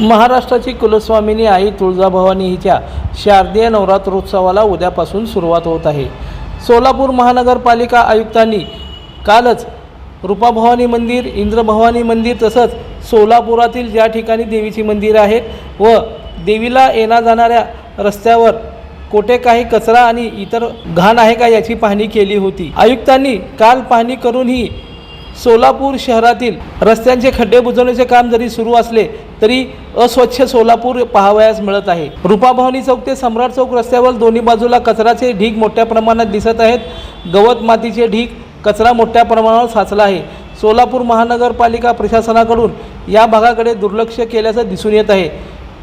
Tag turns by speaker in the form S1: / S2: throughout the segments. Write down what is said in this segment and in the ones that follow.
S1: महाराष्ट्राची कुलस्वामिनी आई तुळजाभवानी हिच्या शारदीय नवरात्रोत्सवाला उद्यापासून सुरुवात होत आहे. सोलापूर महानगरपालिका आयुक्तांनी कालच रूपाभवानी मंदिर इंद्रभवानी मंदिर तसंच सोलापुरातील ज्या ठिकाणी देवीची मंदिरं आहेत व देवीला येण्या जाणाऱ्या रस्त्यावर कोठे काही कचरा आणि इतर घाण आहे का याची पाहणी केली होती. आयुक्तांनी काल पाहणी करूनही सोलापूर शहरातील रस्त्यांचे खड्डे बुजवण्याचे काम जरी सुरू असले तरी अस्वच्छ सोलापूर पाहावयास मिळत आहे. रूपाभवानी चौक ते सम्राट चौक रस्त्यावर दोन्ही बाजूला कचराचे ढीग मोठ्या प्रमाणात दिसत आहेत. गवत मातीचे ढीग कचरा मोठ्या प्रमाणावर साचला आहे. सोलापूर महानगरपालिका प्रशासनाकडून या भागाकडे दुर्लक्ष केल्याचं दिसून येत आहे.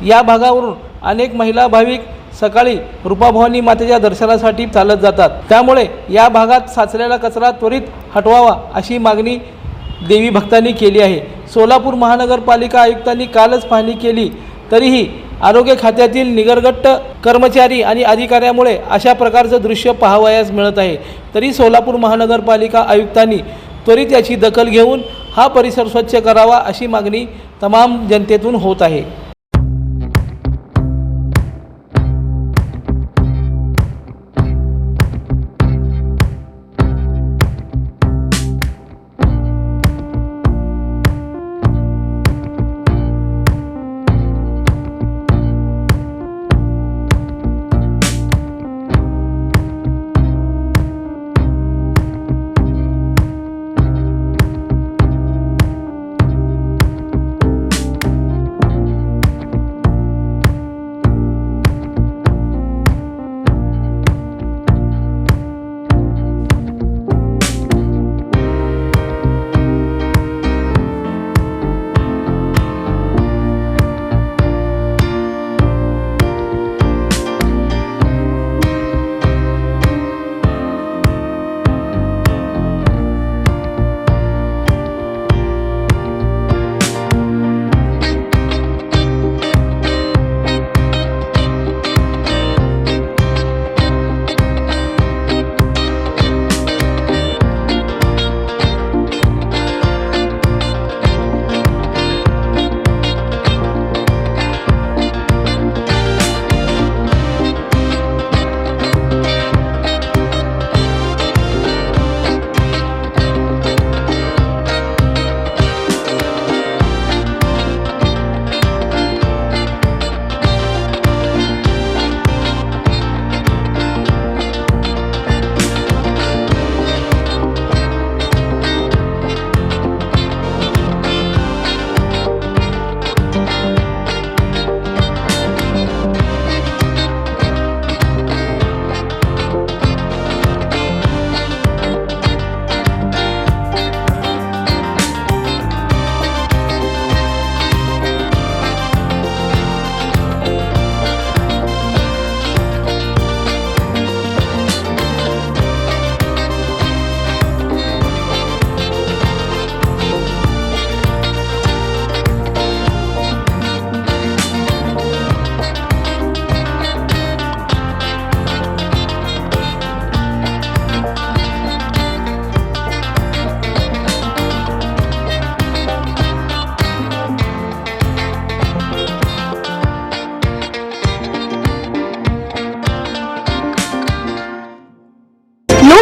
S1: या भागावरून अनेक महिला भाविक सकाळी रूपाभवानी मातेच्या दर्शनासाठी चालत जातात. त्यामुळे या भागात साचलेला कचरा त्वरित हटवावा अशी मागणी देवी भक्तांनी केली आहे. सोलापूर महानगरपालिका आयुक्तांनी कालच पाहणी केली. तरीही आरोग्य खात्यातील निगरगट्ट कर्मचारी आणि अधिकाऱ्यामुळे अशा प्रकारचं दृश्य पाहावयास मिळत आहे. तरी सोलापूर महानगरपालिका आयुक्तांनी त्वरित याची दखल घेऊन हा परिसर स्वच्छ करावा अशी मागणी तमाम जनतेतून होत आहे.